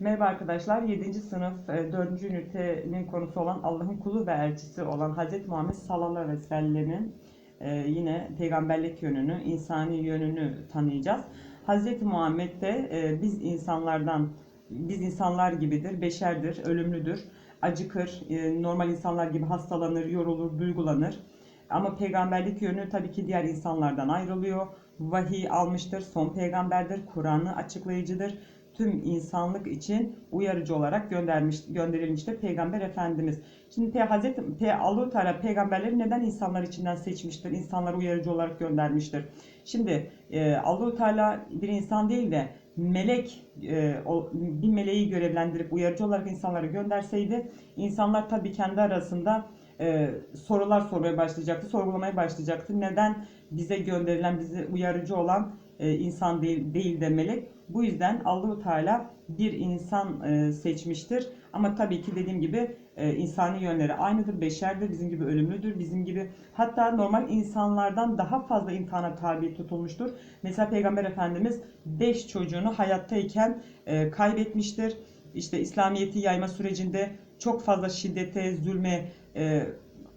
Merhaba arkadaşlar. 7. sınıf e, 4. ünitenin konusu olan Allah'ın kulu ve elçisi olan Hz. Muhammed sallallahu aleyhi ve sellemin e, yine peygamberlik yönünü, insani yönünü tanıyacağız. Hz. Muhammed de e, biz insanlardan, biz insanlar gibidir, beşerdir, ölümlüdür, acıkır, e, normal insanlar gibi hastalanır, yorulur, duygulanır. Ama peygamberlik yönü tabii ki diğer insanlardan ayrılıyor. Vahiy almıştır, son peygamberdir, Kur'an'ı açıklayıcıdır. Tüm insanlık için uyarıcı olarak göndermiş, gönderilmiştir Peygamber Efendimiz. Şimdi Pe Hazreti Pe Allah Teala peygamberleri neden insanlar içinden seçmiştir? İnsanları uyarıcı olarak göndermiştir. Şimdi e, Allahu Teala bir insan değil de melek e, o, bir meleği görevlendirip uyarıcı olarak insanları gönderseydi insanlar tabii kendi arasında e, sorular sormaya başlayacaktı, sorgulamaya başlayacaktı. Neden bize gönderilen, bize uyarıcı olan e, insan değil, değil de melek? Bu yüzden Allahu Teala bir insan e, seçmiştir. Ama tabii ki dediğim gibi e, insani yönleri aynıdır, beşerdir, bizim gibi ölümlüdür, bizim gibi hatta normal insanlardan daha fazla imtihana tabi tutulmuştur. Mesela Peygamber Efendimiz 5 çocuğunu hayattayken e, kaybetmiştir. İşte İslamiyet'i yayma sürecinde çok fazla şiddete, zulme, e,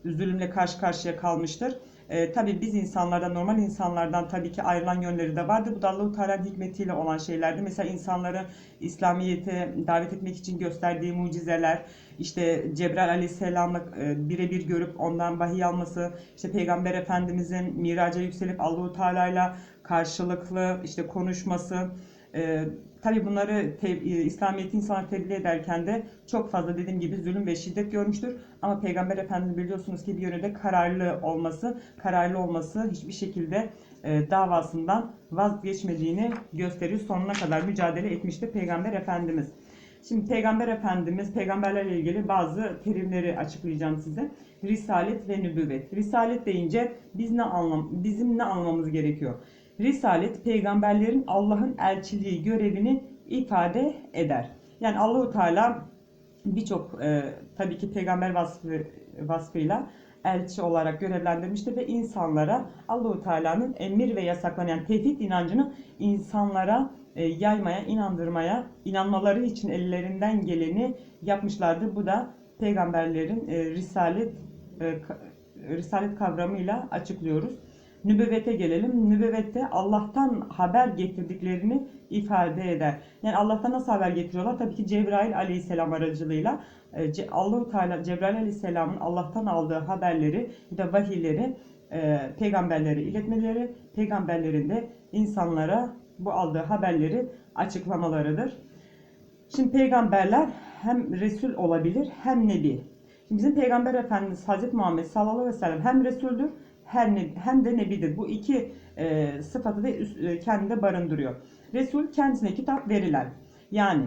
zulümle karşı karşıya kalmıştır. E, tabii biz insanlardan, normal insanlardan tabii ki ayrılan yönleri de vardı. Bu da Allah-u Teala'nın hikmetiyle olan şeylerdi. Mesela insanları İslamiyet'e davet etmek için gösterdiği mucizeler, işte Cebrail Aleyhisselam'la e, birebir görüp ondan vahiy alması, işte Peygamber Efendimizin miraca yükselip Allah-u Teala'yla karşılıklı işte konuşması, e, tabii bunları te, e, İslamiyet'i insana tebliğ ederken de çok fazla dediğim gibi zulüm ve şiddet görmüştür. Ama Peygamber Efendimiz biliyorsunuz ki bir yönde kararlı olması, kararlı olması hiçbir şekilde e, davasından vazgeçmediğini gösteriyor. Sonuna kadar mücadele etmişti Peygamber Efendimiz. Şimdi Peygamber Efendimiz, peygamberlerle ilgili bazı terimleri açıklayacağım size. Risalet ve nübüvvet. Risalet deyince biz ne anlam bizim ne anlamamız gerekiyor? Risalet peygamberlerin Allah'ın elçiliği görevini ifade eder. Yani Allahu Teala birçok e, tabii ki peygamber vasfı vasfıyla elçi olarak görevlendirmiştir ve insanlara Allahu Teala'nın emir ve yasaklarını yani tevhid inancını insanlara e, yaymaya, inandırmaya, inanmaları için ellerinden geleni yapmışlardır. Bu da peygamberlerin e, risalet e, risalet kavramıyla açıklıyoruz. Nübüvvete gelelim. Nübüvvette Allah'tan haber getirdiklerini ifade eder. Yani Allah'tan nasıl haber getiriyorlar? Tabii ki Cebrail aleyhisselam aracılığıyla e, Allahu Teala Cebrail aleyhisselamın Allah'tan aldığı haberleri da vahiyleri e, peygamberlere iletmeleri, peygamberlerin de insanlara bu aldığı haberleri açıklamalarıdır. Şimdi peygamberler hem Resul olabilir hem Nebi. Şimdi bizim Peygamber Efendimiz Hazreti Muhammed sallallahu aleyhi ve sellem hem Resul'dür hem, ne- hem de Nebidir. Bu iki e, sıfatı da e, kendinde barındırıyor. Resul kendisine kitap verilen yani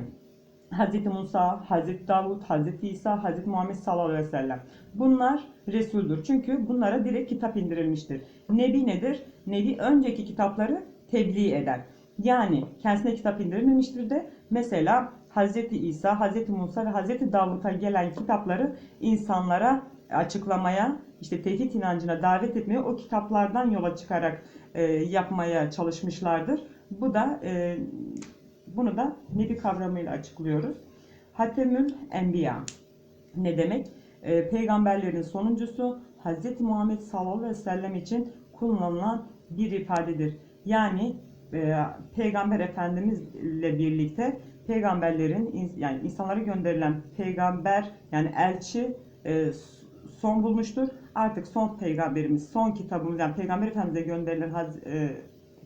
Hazreti Musa, Hazreti Davud, Hazreti İsa, Hazreti Muhammed sallallahu aleyhi ve sellem. Bunlar Resul'dür. Çünkü bunlara direkt kitap indirilmiştir. Nebi nedir? Nebi önceki kitapları tebliğ eder. Yani kendisine kitap indirilmemiştir de mesela Hazreti İsa, Hazreti Musa ve Hazreti Davud'a gelen kitapları insanlara açıklamaya, işte tevhid inancına davet etmeye o kitaplardan yola çıkarak e, yapmaya çalışmışlardır. Bu da e, bunu da nebi kavramıyla açıklıyoruz. Hatemül Enbiya ne demek? E, peygamberlerin sonuncusu Hz. Muhammed sallallahu aleyhi ve sellem için kullanılan bir ifadedir. Yani e, Peygamber Efendimizle birlikte peygamberlerin yani insanlara gönderilen peygamber yani elçi e, son bulmuştur. Artık son peygamberimiz, son kitabımız yani Peygamber Efendimiz'e gönderilen e,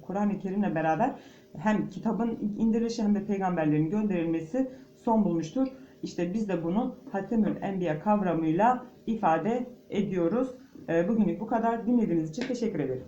Kur'an-ı Kerim'le beraber hem kitabın indirilişi hem de peygamberlerin gönderilmesi son bulmuştur. İşte biz de bunu Hatemül Enbiya kavramıyla ifade ediyoruz. E, bugünlük bu kadar. Dinlediğiniz için teşekkür ederim.